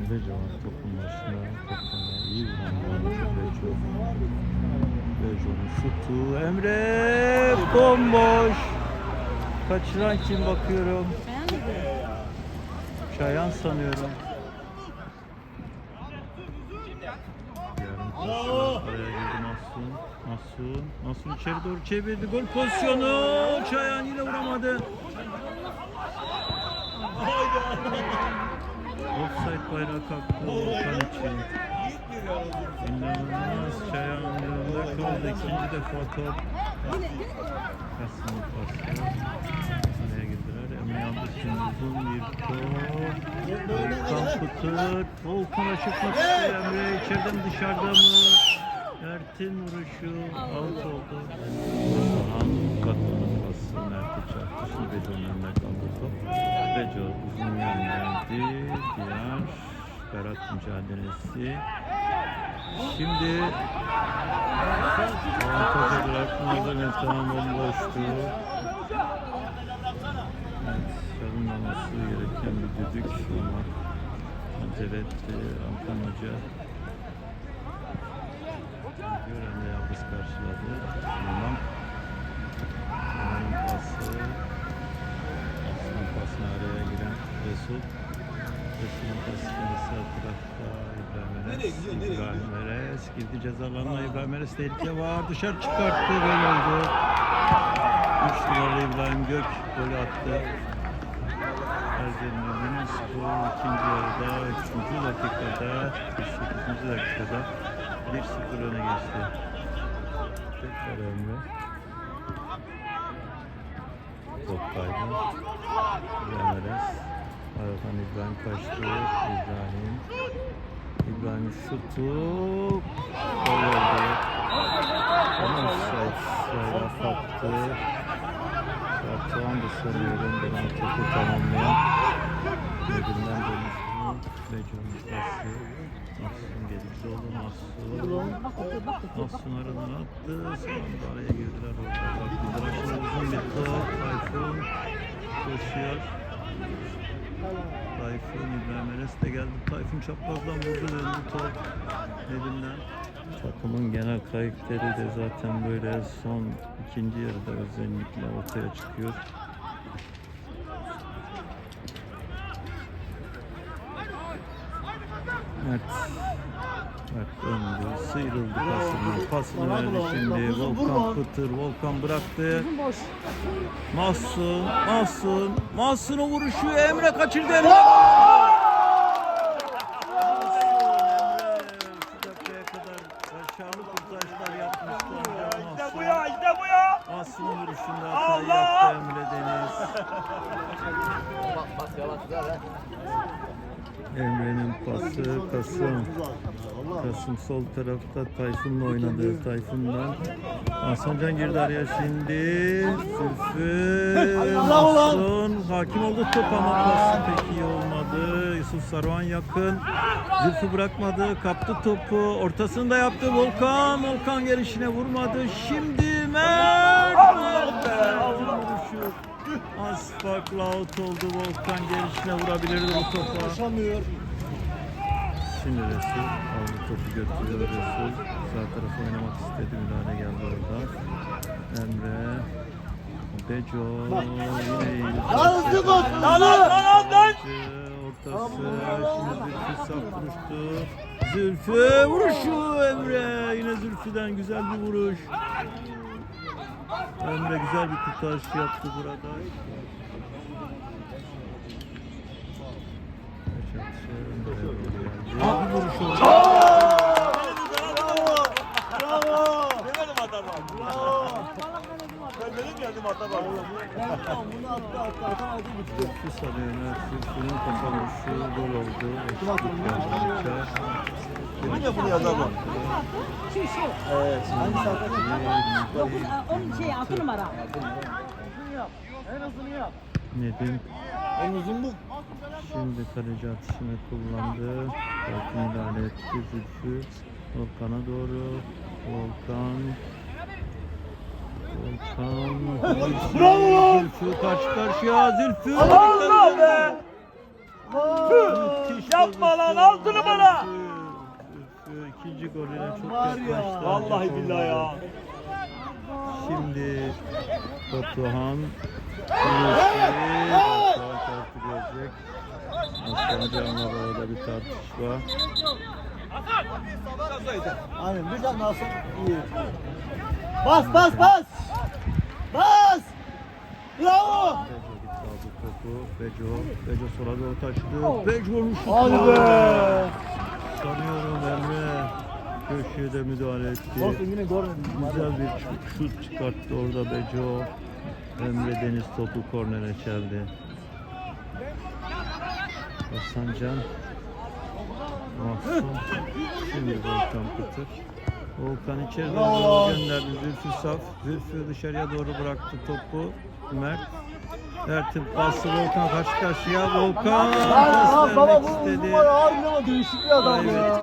Beco var topun başına. Topuna iyi bir oyuncu Beco. Beco'nun şutu. Emre bomboş. Kaçıran kim bakıyorum. Çayan sanıyorum. Mahsun. Mahsun. İçeri doğru çevirdi. Gol pozisyonu. Çayan yine vuramadı. Offside bayrağı kalktı Volkan için. İnanılmaz Çayan yanında kaldı. İkinci defa top. Kasım pası. Araya girdiler. Emre için uzun bir top. Volkan Kutur. Volkan açıkmak istiyor Emre. İçeriden dışarıda mı? Mert'in vuruşu out oldu. Orhan Katman'ın pası Mert'e çarptı. Şimdi Beco'nun önüne kaldı top. Beco uzun gönderdi. Diğer Berat mücadelesi. Şimdi avantaja bırakmadı ve tamam bomboştu. Evet, çalınmaması gereken bir düdük ama acele etti Hoca. İbrahim Eres. İbrahim Eres girdi ceza alanına. İbrahim Eres tehlike var. Dışarı çıkarttı. Gol oldu. 3 numaralı İbrahim Gök golü attı. Erzen'in skor ikinci yarıda 3. dakikada 48. dakikada 1-0 öne geçti. Tekrar Emre. Top kaydı. İbrahim Eres. Aradan İbrahim kaçtı. İbrahim. İbrahim şutu. Gol oldu. Ama offside sayılar kalktı. Batuhan da sanıyorum ben topu tamamlayan Nedim'den dönüştü. Beco'nun pası. Mahsun gelip dolu Mahsun. Mahsun aradan attı. Son anda araya girdiler orada. Uzun bir top. Tayfun koşuyor. Tayfun İbrahim Enes de geldi. Tayfun çaprazdan vurdu döndü top. Nedim'den. Takımın genel karakteri de zaten böyle son ikinci yarıda özellikle ortaya çıkıyor. Mert. Mert döndü, sıyrıldı pasını, pasını verdi şimdi. Volkan Pıtır, Volkan bıraktı. Mahsun, Mahsun, Mahsun'un vuruşu Emre kaçırdı Emre. Mahsun'un vuruşunda hatayı yaptı Emre Deniz. Emre'nin pası Kasım. Kasım sol tarafta Tayfun'la oynadı. Tayfun'dan Hasancan girdi araya şimdi. Zülfü Mahsun hakim oldu top ama pası pek iyi olmadı. Yusuf Saruhan yakın. Zülfü bırakmadı. Kaptı topu. Ortasında yaptı Volkan. Volkan gelişine vurmadı. Şimdi Mert. Out oldu. Volkan gelişine vurabilirdi bu topa. Şimdi Resul aldı topu götürüyor Resul. Sağ tarafa oynamak istedi. Müdahale geldi orada. Emre. Beco. Yine iyi. Lan hızlı koş, Lan lan lan lan. Ortası. Şimdi Zülfü vuruştu. Zülfü vuruşu Emre. Yine Zülfü'den güzel bir vuruş. Emre güzel bir kurtarış yaptı burada. Bir vuruş oldu. Bravo. Demedim adama. Ben dedim ya dedim adama. Bunu attı attı atamadı gitti. Zülfü sanıyorum. Zülfü'nün kafa vuruşu gol oldu. Eşitlik geldi. Dedim ya bunu yazama. Şu şu. Evet. Hangi saatte? Dokuz, on şey altı numara. En hızını yap. Nedim En uzun bu. şimdi kaleci atışını kullandı. Volkan müdahale etti. Zülfü Volkan'a doğru. Volkan Volkan Bravo! Zülfü karşı karşıya Zülfü Allah be! Müthiş Yapma lan 6 numara. Zülfü ikinci golüne çok yaklaştı. Vallahi billahi ya. Şimdi Batuhan Batuhan kartı görecek. Aslan Can'la orada bir tartışma. Aynen bir tane alsın iyi. Bas bas bas. Bas. Bravo. Beco topu. Beco. Beco sola doğru taşıdı. Beco'nun şutu. Hadi be. Sanıyorum Emre köşeye de müdahale etti. Olsun yine görmedim. Güzel bir şut, çıkarttı orada Beco. Emre Deniz topu kornere çeldi. Hasan Can. Mahsun. Şimdi Volkan Kıtır. Volkan içeri Bravo. doğru gönderdi. Zülfü Saf. Zülfü dışarıya doğru bıraktı topu. Mert. Mert'in pası Volkan karşı karşıya. Volkan baba bu istedi. uzun var ama değişik bir adam Evet. ya.